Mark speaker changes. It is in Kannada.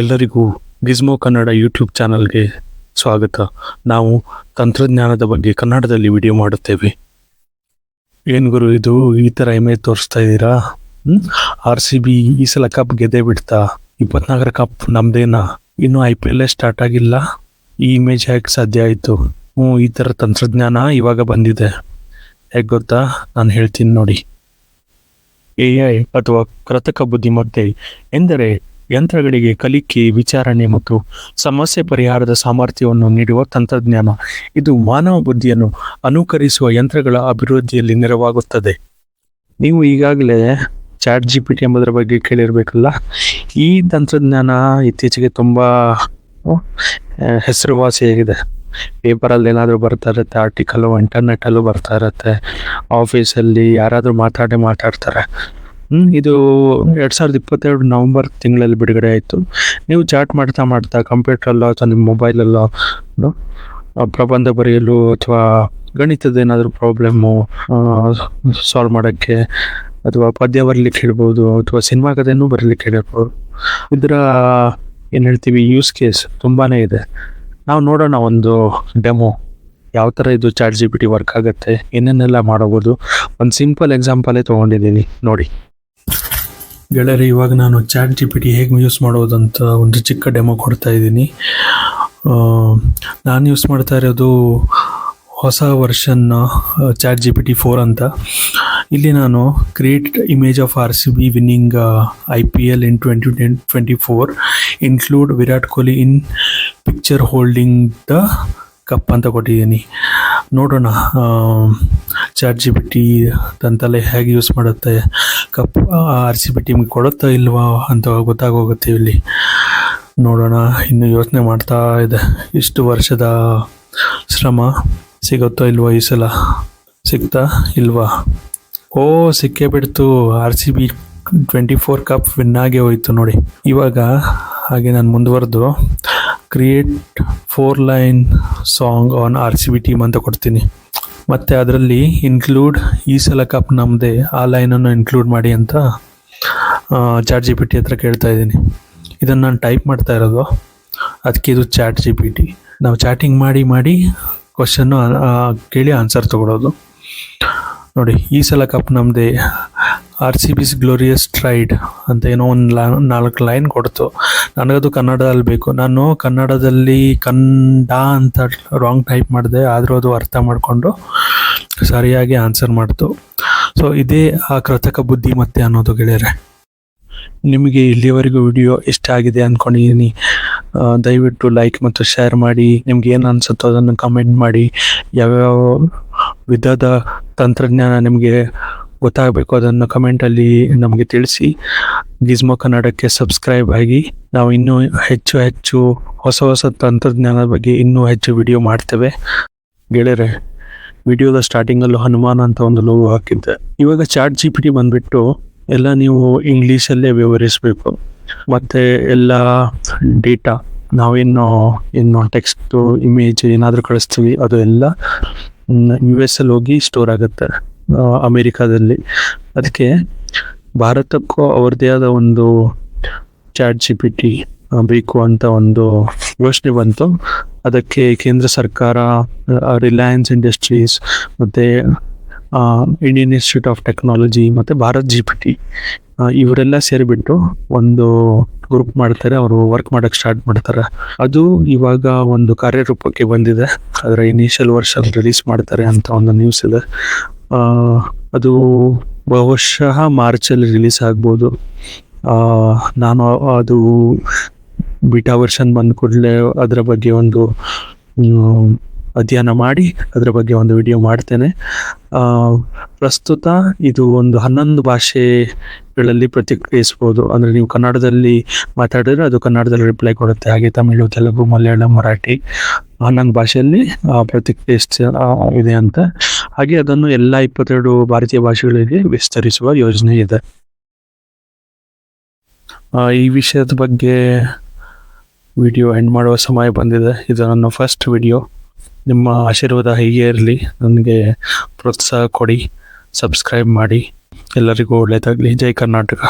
Speaker 1: ಎಲ್ಲರಿಗೂ ಗಿಸ್ಮೋ ಕನ್ನಡ ಯೂಟ್ಯೂಬ್ ಚಾನಲ್ಗೆ ಸ್ವಾಗತ. ನಾವು ತಂತ್ರಜ್ಞಾನದ ಬಗ್ಗೆ ಕನ್ನಡದಲ್ಲಿ ವಿಡಿಯೋ ಮಾಡುತ್ತೇವೆ. ಏನು ಗುರು ಇದು? ಈ ಥರ ಇಮೇಜ್ ತೋರಿಸ್ತಾ ಇದ್ದೀರಾ? ಆರ್ ಸಿ ಬಿ ಈ ಸಲ ಕಪ್ ಗೆದ್ದೇ ಬಿಡ್ತಾ, ಇಪ್ಪತ್ನಾಲ್ಕರ ಕಪ್ ನಮ್ದೇನಾ? ಇನ್ನು ಐ ಪಿ ಎಲ್ ಸ್ಟಾರ್ಟ್ ಆಗಿಲ್ಲ. ಈ ಇಮೇಜ್ ಹೇಗೆ ಸಾಧ್ಯ ಆಯಿತು? ಹ್ಞೂ, ಈ ಥರ ತಂತ್ರಜ್ಞಾನ ಇವಾಗ ಬಂದಿದೆ. ಹೇಗೆ ಗೊತ್ತಾ? ನಾನು ಹೇಳ್ತೀನಿ ನೋಡಿ. ಎ ಐ ಅಥವಾ ಕೃತಕ ಬುದ್ಧಿಮತ್ತೆ ಎಂದರೆ ಯಂತ್ರಗಳಿಗೆ ಕಲಿಕೆ, ವಿಚಾರಣೆ ಮತ್ತು ಸಮಸ್ಯೆ ಪರಿಹಾರದ ಸಾಮರ್ಥ್ಯವನ್ನು ನೀಡುವ ತಂತ್ರಜ್ಞಾನ. ಇದು ಮಾನವ ಬುದ್ಧಿಯನ್ನು ಅನುಕರಿಸುವ ಯಂತ್ರಗಳ ಅಭಿವೃದ್ಧಿಯಲ್ಲಿ ನೆರವಾಗುತ್ತದೆ. ನೀವು ಈಗಾಗಲೇ ಚಾಟ್ ಜಿ ಪಿ ಟಿ ಎಂಬುದರ ಬಗ್ಗೆ ಕೇಳಿರಬೇಕಲ್ಲ? ಈ ತಂತ್ರಜ್ಞಾನ ಇತ್ತೀಚೆಗೆ ತುಂಬ ಹೆಸರುವಾಸಿಯಾಗಿದೆ. ಪೇಪರಲ್ಲಿ ಏನಾದರೂ ಬರ್ತಾ ಇರುತ್ತೆ ಆರ್ಟಿಕಲು ಇಂಟರ್ನೆಟ್ಟಲ್ಲೂ ಬರ್ತಾ ಇರುತ್ತೆ. ಆಫೀಸಲ್ಲಿ ಯಾರಾದರೂ ಮಾತಾಡಿ ಮಾತಾಡ್ತಾರೆ. ಇದು ಎರಡು ಸಾವಿರದ ಇಪ್ಪತ್ತೆರಡು ನವಂಬರ್ ತಿಂಗಳಲ್ಲಿ ಬಿಡುಗಡೆ ಆಯಿತು. ನೀವು ಚಾಟ್ ಮಾಡ್ತಾ ಮಾಡ್ತಾ ಕಂಪ್ಯೂಟ್ರಲ್ಲೋ ಅಥವಾ ನಿಮ್ಮ ಮೊಬೈಲಲ್ಲೋ ಪ್ರಬಂಧ ಬರೆಯಲು ಅಥವಾ ಗಣಿತದ ಏನಾದರೂ ಪ್ರಾಬ್ಲಮ್ಮು ಸಾಲ್ವ್ ಮಾಡೋಕ್ಕೆ ಅಥವಾ ಪದ್ಯ ಬರಲಿಕ್ಕೆ ಹೇಳ್ಬೋದು ಅಥವಾ ಸಿನಿಮಾ ಕಥೆನೂ ಬರಲಿಕ್ಕೆ ಹೇಳಿರ್ಬೋದು ಇದರ, ಏನು ಹೇಳ್ತೀವಿ ಯೂಸ್ ಕೇಸ್ ತುಂಬಾ ಇದೆ. ನಾವು ನೋಡೋಣ ಒಂದು ಡೆಮೋ ಯಾವ ಥರ ಇದು chat G P T work ಆಗುತ್ತೆ, ಏನೇನೆಲ್ಲ ಮಾಡಬಹುದು ಒಂದು ಸಿಂಪಲ್ ಎಕ್ಸಾಂಪಲೇ ತೊಗೊಂಡಿದ್ದೀನಿ, ನೋಡಿ. ಗೆಳೆಯರೆ, ಇವಾಗ ನಾನು ಚಾಟ್ ಜಿ ಪಿ ಟಿ ಹೇಗೆ ಯೂಸ್ ಮಾಡೋದಂತ ಒಂದು ಚಿಕ್ಕ ಡೆಮೋ ಕೊಡ್ತಾ ಇದ್ದೀನಿ. ನಾನು ಯೂಸ್ ಮಾಡ್ತಾ ಇರೋದು ಹೊಸ version chat G P T four ಅಂತ. ಇಲ್ಲಿ ನಾನು create image of R C B winning I P L in twenty twenty four include Virat Kohli in picture holding the cup ಅಂತ ಕೊಟ್ಟಿದ್ದೀನಿ. ನೋಡೋಣ ಚಾಟ್ ಜಿ ಪಿ ಟಿ ಹೇಗೆ ಯೂಸ್ ಮಾಡುತ್ತೆ. ಕಪ್ ಆರ್ ಸಿ ಬಿ ಟೀಮ್ಗೆ ಕೊಡುತ್ತಾ ಇಲ್ವಾ ಅಂತ ಗೊತ್ತಾಗೋಗುತ್ತೆ ಇಲ್ಲಿ. ನೋಡೋಣ, ಇನ್ನು ಯೋಚನೆ ಮಾಡ್ತಾ ಇದೆ. ಇಷ್ಟು ವರ್ಷದ ಶ್ರಮ ಸಿಗುತ್ತೋ ಇಲ್ವೋ ಈ ಸಲ? ಸಿಗ್ತಾ ಇಲ್ವಾ? ಓ, ಸಿಕ್ಕೇ ಬಿಡ್ತು. R C B twenty four cup win ಆಗಿ ಹೋಯ್ತು ನೋಡಿ. ಇವಾಗ ಹಾಗೆ ನಾನು ಮುಂದುವರೆದು. Create four line song on R C B team ಅಂತ ಕೊಡ್ತೀನಿ. ಮತ್ತು ಅದರಲ್ಲಿ ಇನ್ಕ್ಲೂಡ್ ಈ ಸಲ ಕಪ್ ನಮ್ಮದೇ ಆ ಲೈನನ್ನು ಇನ್ಕ್ಲೂಡ್ ಮಾಡಿ ಅಂತ ಚಾಟ್ ಜಿ ಪಿ ಟಿ ಹತ್ರ ಕೇಳ್ತಾ ಇದ್ದೀನಿ. ಇದನ್ನು ನಾನು ಟೈಪ್ ಮಾಡ್ತಾ ಇರೋದು. ಅದಕ್ಕೆ ಇದು ಚಾಟ್ ಜಿ ಪಿ ಟಿ ನಾವು ಚಾಟಿಂಗ್ ಮಾಡಿ ಮಾಡಿ ಕ್ವಶನ್ನು ಕೇಳಿ ಆನ್ಸರ್ ತೊಗೊಳೋದು. ನೋಡಿ, ಈ ಸಲ ಕಪ್ ನಮ್ಮದೇ R C B's glorious tried ಅಂತ ಏನೋ ಒಂದು ಲಾ, ನಾಲ್ಕು ಲೈನ್ ಕೊಡ್ತು. ನನಗದು ಕನ್ನಡದಲ್ಲಿ ಬೇಕು. ನಾನು ಕನ್ನಡದಲ್ಲಿ ಕಂಡ ಅಂತ ರಾಂಗ್ ಟೈಪ್ ಮಾಡಿದೆ, ಆದರೂ ಅದು ಅರ್ಥ ಮಾಡಿಕೊಂಡು ಸರಿಯಾಗಿ ಆನ್ಸರ್ ಮಾಡ್ತು. ಸೊ ಇದೇ ಆ ಕೃತಕ ಬುದ್ಧಿಮತ್ತೆ ಅನ್ನೋದು ಗೆಳೆಯರೆ. ನಿಮಗೆ ಇಲ್ಲಿವರೆಗೂ ವಿಡಿಯೋ ಇಷ್ಟ ಆಗಿದೆ ಅಂದ್ಕೊಂಡಿದ್ದೀನಿ ದಯವಿಟ್ಟು ಲೈಕ್ ಮತ್ತು ಶೇರ್ ಮಾಡಿ. ನಿಮ್ಗೆ ಏನು ಅನ್ಸುತ್ತೋ ಅದನ್ನು ಕಮೆಂಟ್ ಮಾಡಿ. ಯಾವ್ಯಾವ ವಿಧದ ತಂತ್ರಜ್ಞಾನ ನಿಮಗೆ ಗೊತ್ತಾಗಬೇಕು. ಅದನ್ನು ಕಮೆಂಟಲ್ಲಿ ನಮಗೆ ತಿಳಿಸಿ. ಗಿಸ್ಮೋ ಕನ್ನಡಕ್ಕೆ ಸಬ್ಸ್ಕ್ರೈಬ್ ಆಗಿ. ನಾವು ಇನ್ನೂ ಹೆಚ್ಚು ಹೆಚ್ಚು ಹೊಸ ಹೊಸ ತಂತ್ರಜ್ಞಾನದ ಬಗ್ಗೆ ಇನ್ನೂ ಹೆಚ್ಚು ವಿಡಿಯೋ ಮಾಡ್ತೇವೆ. ಗೆಳೆಯರೆ, ವಿಡಿಯೋದ ಸ್ಟಾರ್ಟಿಂಗಲ್ಲೂ ಹನುಮಾನ್ ಅಂತ ಒಂದು ಲೋಗೋ ಹಾಕಿದ್ದೆ. ಇವಾಗ ಚಾಟ್ ಜಿ ಪಿ ಟಿ ಬಂದ್ಬಿಟ್ಟು ಎಲ್ಲ ನೀವು ಇಂಗ್ಲೀಷಲ್ಲೇ ವಿವರಿಸಬೇಕು. ಮತ್ತು ಎಲ್ಲ ಡೇಟಾ ನಾವೇನು ಏನು ಟೆಕ್ಸ್ಟು, ಇಮೇಜ್ ಏನಾದರೂ ಕಳಿಸ್ತೀವಿ, ಅದು ಎಲ್ಲ ಯು ಎಸ್ ಅಲ್ಲಿ ಹೋಗಿ ಸ್ಟೋರ್ ಆಗುತ್ತೆ. ಅಮೇರಿಕಾದಲ್ಲಿ. ಅದಕ್ಕೆ ಭಾರತಕ್ಕೂ ಅವ್ರದ್ದೇ ಆದ ಒಂದು ಚಾಟ್ ಜಿ ಪಿ ಟಿ ಬೇಕು ಅಂತ ಒಂದು ಯೋಚನೆ ಬಂತು. ಅದಕ್ಕೆ ಕೇಂದ್ರ ಸರ್ಕಾರ ರಿಲಯನ್ಸ್ ಇಂಡಸ್ಟ್ರೀಸ್ ಮತ್ತು ಇಂಡಿಯನ್ ಇನ್ಸ್ಟಿಟ್ಯೂಟ್ ಆಫ್ ಟೆಕ್ನಾಲಜಿ ಮತ್ತು ಭಾರತ್ ಜಿ ಪಿ ಟಿ ಇವರೆಲ್ಲ ಸೇರಿಬಿಟ್ಟು ಒಂದು ಗ್ರೂಪ್ ಮಾಡ್ತಾರೆ, ಅವರು ವರ್ಕ್ ಮಾಡೋಕ್ಕೆ ಸ್ಟಾರ್ಟ್ ಮಾಡ್ತಾರೆ. ಅದು ಇವಾಗ ಒಂದು ಕಾರ್ಯರೂಪಕ್ಕೆ ಬಂದಿದೆ. ಅದರ ಇನಿಷಿಯಲ್ ವರ್ಷನ್ ರಿಲೀಸ್ ಮಾಡ್ತಾರೆ ಅಂತ ಒಂದು ನ್ಯೂಸ್ ಇದೆ. ಅದು ಬಹುಶಃ ಮಾರ್ಚಲ್ಲಿ ರಿಲೀಸ್ ಆಗ್ಬೋದು. ನಾನು ಅದು ಬಿಟಾ ವರ್ಷನ್ ಬಂದ ಕೂಡಲೇ ಅದರ ಬಗ್ಗೆ ಒಂದು ಅಧ್ಯಯನ ಮಾಡಿ ಅದರ ಬಗ್ಗೆ ಒಂದು ವಿಡಿಯೋ ಮಾಡ್ತೇನೆ. ಪ್ರಸ್ತುತ ಇದು ಒಂದು ಹನ್ನೊಂದು ಭಾಷೆಗಳಲ್ಲಿ ಪ್ರತಿಕ್ರಿಯಿಸ್ಬೋದು ಅಂದರೆ ನೀವು ಕನ್ನಡದಲ್ಲಿ ಮಾತಾಡಿದ್ರೆ ಅದು ಕನ್ನಡದಲ್ಲಿ ರಿಪ್ಲೈ ಕೊಡುತ್ತೆ. ಹಾಗೆ ತಮಿಳು, ತೆಲುಗು, ಮಲಯಾಳಂ, ಮರಾಠಿ ಹನ್ನೊಂದು ಭಾಷೆಯಲ್ಲಿ ಪ್ರತಿಕ್ರಿಯಿಸ್ತ ಪ್ರತಿಕ್ರಿಯಿಸ್ ಇದೆ ಅಂತ. ಹಾಗೆ ಅದನ್ನು ಎಲ್ಲ ಇಪ್ಪತ್ತೆರಡು ಭಾರತೀಯ ಭಾಷೆಗಳಿಗೆ ವಿಸ್ತರಿಸುವ ಯೋಜನೆ ಇದೆ. ಈ ವಿಷಯದ ಬಗ್ಗೆ ವಿಡಿಯೋ ಎಂಡ್ ಮಾಡುವ ಸಮಯ ಬಂದಿದೆ. ಇದು ನನ್ನ ಫಸ್ಟ್ ವಿಡಿಯೋ ನಿಮ್ಮ ಆಶೀರ್ವಾದ ಹೀಗೆ ಇರಲಿ ನನಗೆ ಪ್ರೋತ್ಸಾಹ ಕೊಡಿ ಸಬ್ಸ್ಕ್ರೈಬ್ ಮಾಡಿ. ಎಲ್ಲರಿಗೂ ಒಳ್ಳೆಯದಾಗಲಿ ಜೈ ಕರ್ನಾಟಕ.